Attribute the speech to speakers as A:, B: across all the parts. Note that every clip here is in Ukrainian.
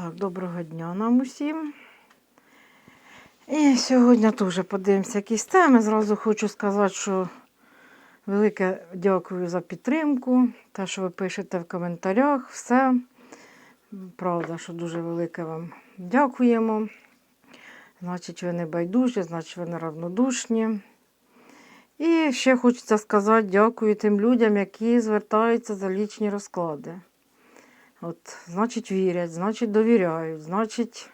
A: Так, доброго дня нам усім. І сьогодні теж подивимося якісь теми. Зразу хочу сказати, що велике дякую за підтримку. Те, що ви пишете в коментарях, все. Правда, що дуже велике вам дякуємо. Значить, ви не байдужі, значить, ви не равнодушні. І ще хочеться сказати дякую тим людям, які звертаються за лічні розклади. От, значить, вірять, значить, довіряють, значить,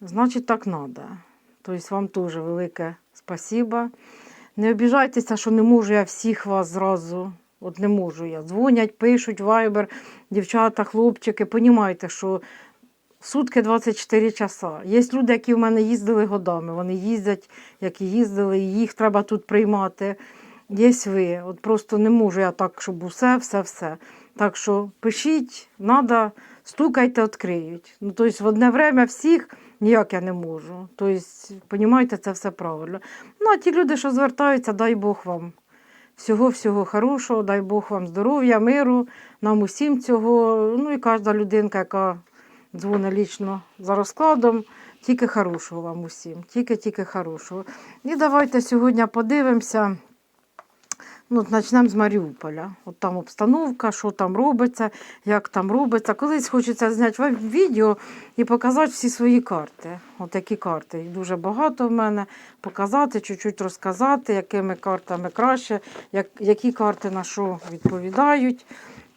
A: значить, так треба. Тобто вам теж велике спасіба. Не обіжайтеся, що не можу я всіх вас зразу. От не можу я. Дзвонять, пишуть, вайбер, дівчата, хлопчики. Понімайте, що сутки 24 часа. Є люди, які в мене їздили годами. Вони їздять, які їздили, і їх треба тут приймати. Є ви. От просто не можу я так, щоб усе, все, все. Так що пишіть, треба, стукайте, відкриють. Ну, тобто в одне время всіх ніяк я не можу. Тобто, розумієте, це все правильно. Ну, а ті люди, що звертаються, дай Бог вам всього-всього хорошого, дай Бог вам здоров'я, миру, нам усім цього. Ну і кожна людинка, яка дзвонить лічно за розкладом, тільки хорошого вам усім, тільки-тільки хорошого. І давайте сьогодні подивимося. Ну, почнемо з Маріуполя. От там обстановка, що там робиться, як там робиться. Колись хочеться зняти відео і показати всі свої карти. От такі карти. Їх дуже багато в мене. Показати, чуть-чуть розказати, якими картами краще, як, які карти на що відповідають.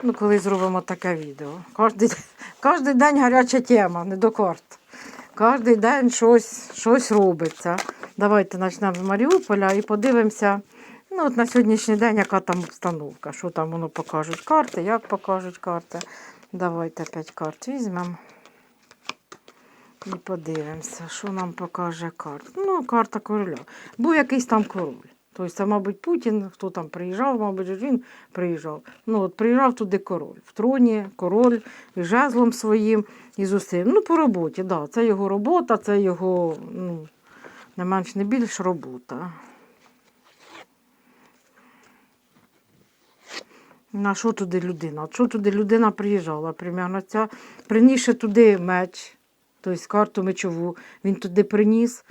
A: Ну, коли зробимо таке відео. Кожний, кожний день гаряча тема, не до карт. Кожний день щось, щось робиться. Давайте почнемо з Маріуполя і подивимося. Ну, от на сьогоднішній день яка там обстановка, що там воно покажуть карти, як покажуть карти. Давайте 5 карт візьмемо і подивимося, що нам покаже карта. Ну, карта короля. Був якийсь там король. Тобто, це, мабуть, Путін, хто там приїжджав, мабуть, він приїжджав. Ну, от приїжджав туди король. В троні король із жезлом своїм і з усім. Ну, по роботі, так. Да, це його робота, це його, ну, не менш не більш робота. На що туди людина? Що туди людина приїжджала? Примерно ця приніше туди меч, тобто карту мечову, він туди приніс.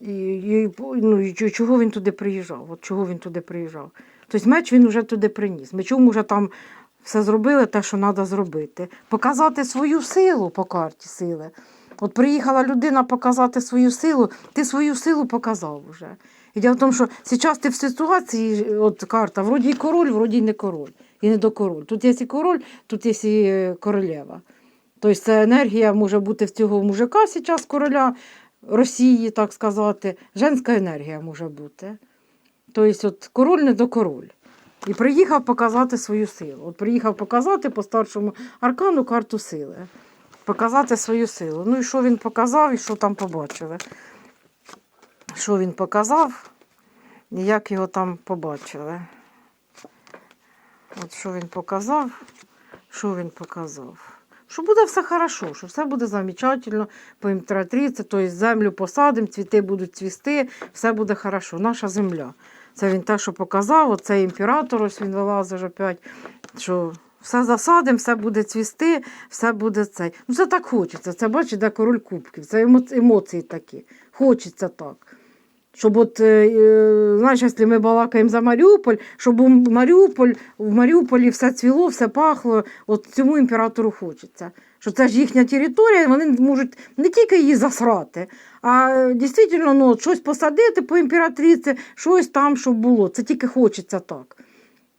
A: І, і, ну, і чого він туди приїжджав? От чого він туди приїжджав? Тобто меч він вже туди приніс. Мечом вже там все зробили, те, що треба зробити. Показати свою силу по карті сили. От приїхала людина показати свою силу, ти свою силу показав вже. І в тому, що зараз ти в ситуації, от карта, вроді і король, вроді і не король, і не до король. Тут є і король, тут є і е, королева. Тобто це енергія може бути в цього мужика зараз короля Росії, так сказати. Женська енергія може бути. Тобто, от король не до король. І приїхав показати свою силу. От приїхав показати по старшому аркану карту сили. Показати свою силу. Ну і що він показав, і що там побачили. Що він показав, і як його там побачили. От що він показав, що він показав. Що буде все хорошо, що все буде замечательно по імператриці, тобто землю посадимо, цвіти будуть цвісти, все буде хорошо. Наша земля. Це він те, що показав, оцей імператор, ось він вилазить опять, що все засадимо, все буде цвісти, все буде цей. Ну це так хочеться. Це бачите, де король кубків. Це емоції такі. Хочеться так. Щоб от, е, е, знаєш, якщо ми балакаємо за Маріуполь, щоб у Маріуполь, в Маріуполі все цвіло, все пахло, от цьому імператору хочеться. Що це ж їхня територія, вони можуть не тільки її засрати, а е, дійсно ну, щось посадити по імператриці, щось там, щоб було. Це тільки хочеться так.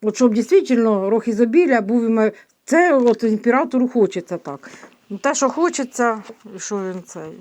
A: От щоб дійсно рог ізобілля був це от імператору хочеться так. Ну, Те, що хочеться, що він цей.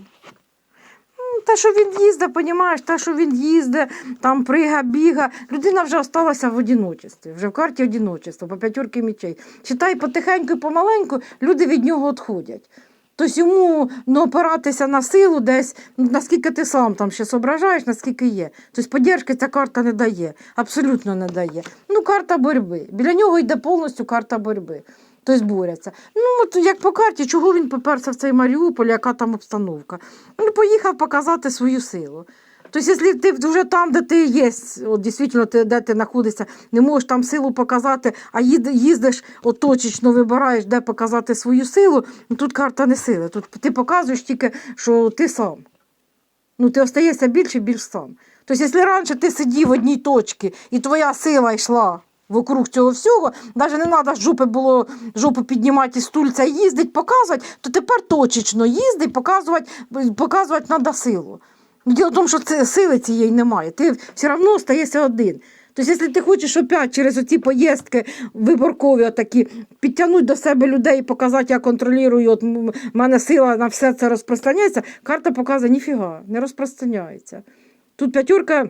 A: Ну, Те, що він їздить, понімаєш, те, що він їздить, там прига, біга. Людина вже залишилася в одиночестві, вже в карті одиночества, по п'ятірки мічей. Читай потихеньку і помаленьку, люди від нього відходять. Тобто йому ну, опиратися на силу десь, ну, наскільки ти сам там ще зображаєш, наскільки є. Тобто поддержки ця карта не дає, абсолютно не дає. Ну, карта боротьби. Біля нього йде повністю карта боротьби. Тобто борються. Ну, от як по карті, чого він поперся в цей Маріуполь, яка там обстановка? Він поїхав показати свою силу. Тобто, якщо ти вже там, де ти є, от дійсно, ти, де ти знаходишся, не можеш там силу показати, а їздиш оточечно, вибираєш, де показати свою силу, ну тут карта не сили. Тут ти показуєш тільки, що ти сам. Ну, ти остаєшся більше і більш сам. Тобто, якщо раніше ти сидів в одній точці і твоя сила йшла вокруг цього всього, навіть не треба жопи було жопу піднімати із стульця і їздить, показувати, то тепер точечно їздить, показувати, показувати треба силу. Діло в тому, що це, сили цієї немає. Ти все одно стаєшся один. Тобто, якщо ти хочеш опять через оці поїздки виборкові отакі підтягнути до себе людей і показати, я контролюю, от в мене сила на все це розпространяється, карта показує, ніфіга, не розпространяється. Тут п'ятерка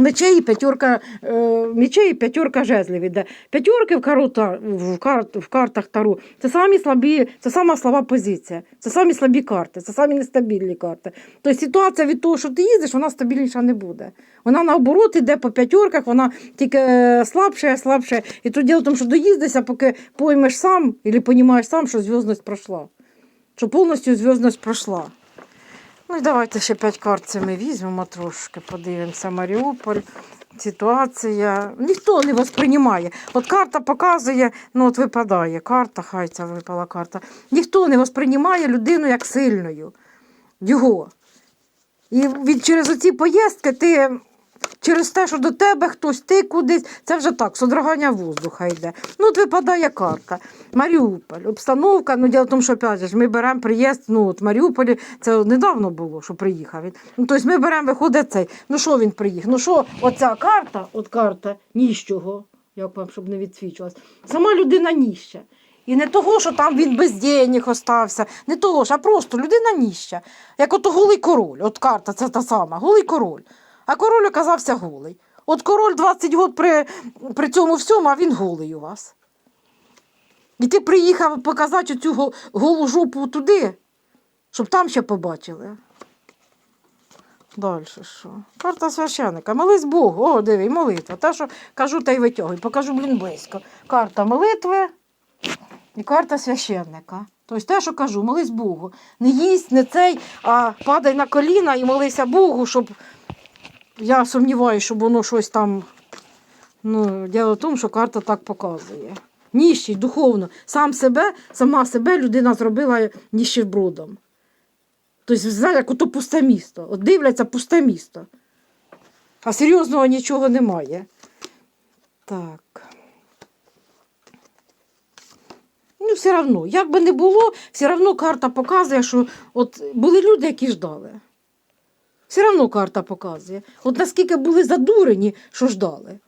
A: мечей, і п'ятерка е, мечей і п'ятерка жезлів іде. П'ятерки в, карута, в, карт, в картах Тару це самі слабі, це сама слаба позиція, це самі слабі карти, це самі нестабільні карти. Тобто ситуація від того, що ти їздиш, вона стабільніша не буде. Вона наоборот іде по п'ятерках, вона тільки е, слабше, слабше. І тут діло в тому, що доїздишся, поки поймеш сам, або розумієш сам, що зв'язність пройшла. Що повністю зв'язність пройшла. Ну і давайте ще п'ять карт ми візьмемо трошки, подивимося. Маріуполь, ситуація. Ніхто не восприймає. От карта показує, ну от випадає карта, хай ця випала карта. Ніхто не восприймає людину як сильною. Його. І від, через оці поїздки ти. Через те, що до тебе хтось, ти кудись, це вже так, содрогання воздуха йде. Ну, от випадає карта. Маріуполь, обстановка. Ну, діло в тому, що опять же, ми беремо приїзд, ну, от Маріуполі, це недавно було, що приїхав він. Ну, тобто ми беремо, виходить цей. Ну, що він приїхав? Ну, що, оця карта, от карта ніщого, як вам, щоб не відсвічувалась, сама людина ніща. І не того, що там він без денег остався, не того ж, а просто людина ніща. Як ото голий король. От карта це та сама, голий король. А король оказався голий. От король 20 років при, при цьому всьому, а він голий у вас. І ти приїхав показати цю голу жопу туди, щоб там ще побачили. Далі що? Карта священника. Молись Богу. О, диви, молитва. Те, що кажу, та й витягуй. Покажу, блін, близько. Карта молитви і карта священника. Тобто те, що кажу, молись Богу. Не їсть, не цей, а падай на коліна і молися Богу, щоб. Я сумніваюся, щоб воно щось там. Ну, діло в тому, що карта так показує. Ніщий, духовно. Сам себе, сама себе людина зробила ніщебродом. Тобто, знаєте, як ото пусте місто. От дивляться пусте місто. А серйозного нічого немає. Так. Ну, все одно, як би не було, все одно карта показує, що от були люди, які ждали. Все одно карта показує. От наскільки були задурені, що ждали.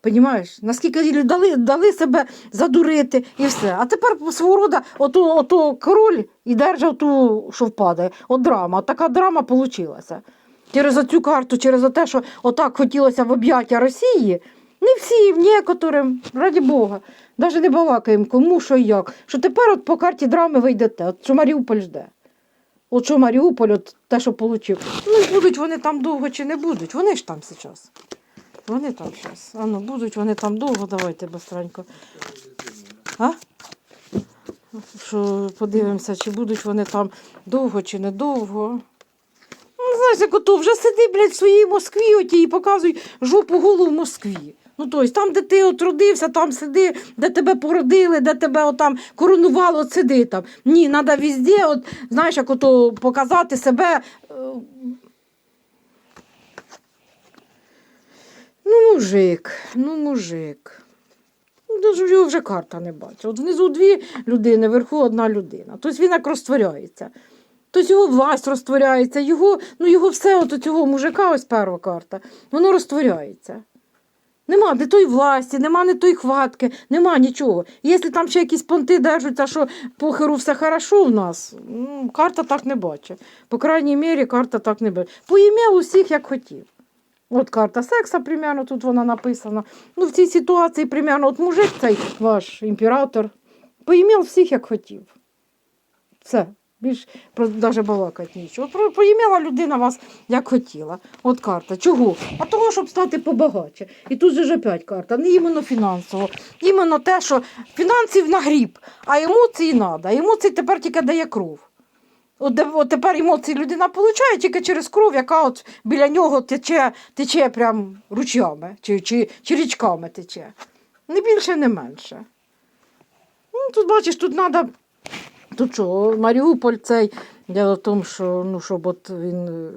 A: Понімаєш? Наскільки дали, дали себе задурити і все. А тепер свого роду ото, ото король і держав ту, що впадає. От драма. От така драма вийшла. Через оцю карту, через те, що отак хотілося в об'яття Росії. Не всім, некоторим, раді Бога. Навіть не балакаємо, кому що і як. Що тепер от по карті драми ви йдете, от що Маріуполь жде. От що Маріуполь, от те, що отримав. Ну, будуть вони там довго чи не будуть. Вони ж там зараз. Вони там зараз. А ну, будуть вони там довго, давайте быстренько. А? Що подивимося, чи будуть вони там довго чи недовго. Ну, знаєш, як ото вже сиди, блядь, в своїй Москві оті і показуй жопу голу в Москві. Ну, тобто, там, де ти от родився, там сиди, де тебе породили, де тебе отам коронувало, от сиди там. Ні, треба везде, от, знаєш, як ото показати себе. е, Ну, мужик, ну, мужик. Ну, його вже карта не бачить. От внизу дві людини, вверху одна людина. Тобто він як розтворяється. Тобто його власть розтворяється, його, ну, його все от цього мужика, ось перша карта, воно розтворяється. Нема не той власті, нема не той хватки, нема нічого. Якщо там ще якісь понти держаться, що похеру все хорошо в нас, карта так не бачить. По крайній мірі, карта так не бачить. Поїмів усіх, як хотів. От карта секса, примерно, тут вона написана. Ну, в цій ситуації, примерно, от мужик цей ваш імператор, поїмів всіх, як хотів. Все. Більш про навіть балакати нічого. Про поїмела людина вас як хотіла. От карта. Чого? А того, щоб стати побагаче. І тут же ж карта. Не іменно фінансово. Іменно те, що фінансів на гріб, а емоції треба. Емоції тепер тільки дає кров. От, от тепер емоції людина отримує тільки через кров, яка от біля нього тече, тече прям ручями чи, чи, чи річками тече. Не більше, не менше. Ну, тут бачиш, тут треба. Тут що, Маріуполь цей, діло в тому, що ну, щоб от він. е,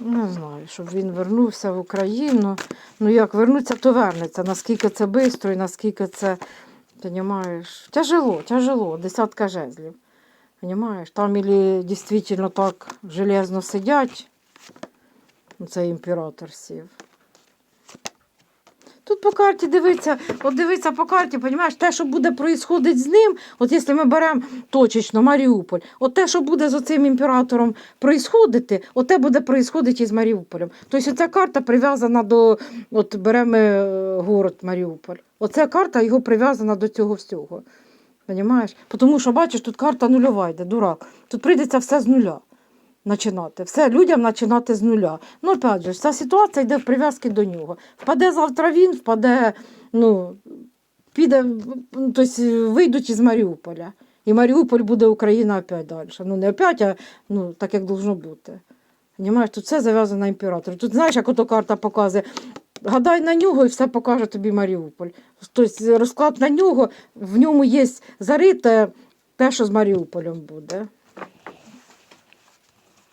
A: Не знаю, щоб він вернувся в Україну. Ну як вернуться, то вернеться. Наскільки це швидко і наскільки це, розумієш, тяжело, тяжело, десятка жезлів. Понимаєш? Там ілі дійсно так железно сидять, ну, цей імператор сів. Тут по карті дивиться, от дивиться по карті, розумієш, те, що буде происходити з ним, от якщо ми беремо точечно Маріуполь, от те, що буде з оцим імператором происходити, от те буде происходити і з Маріуполем. Тобто ця карта прив'язана до, от беремо е, город Маріуполь. Оця карта його прив'язана до цього всього. Понимаєш? Тому що, бачиш, тут карта нульова йде, дурак. Тут прийдеться все з нуля починати. Все людям починати з нуля. Ну, опять же, ця ситуація йде в прив'язки до нього. Впаде завтра він, впаде, ну, піде, тобто вийдуть із Маріуполя. І Маріуполь буде Україна опять далі. Ну, не опять, а ну, так, як должно бути. Понимаєш, тут все зав'язано на імператора. Тут знаєш, як ото карта показує. Гадай на нього і все покаже тобі Маріуполь. Тобто розклад на нього, в ньому є зарите те, що з Маріуполем буде.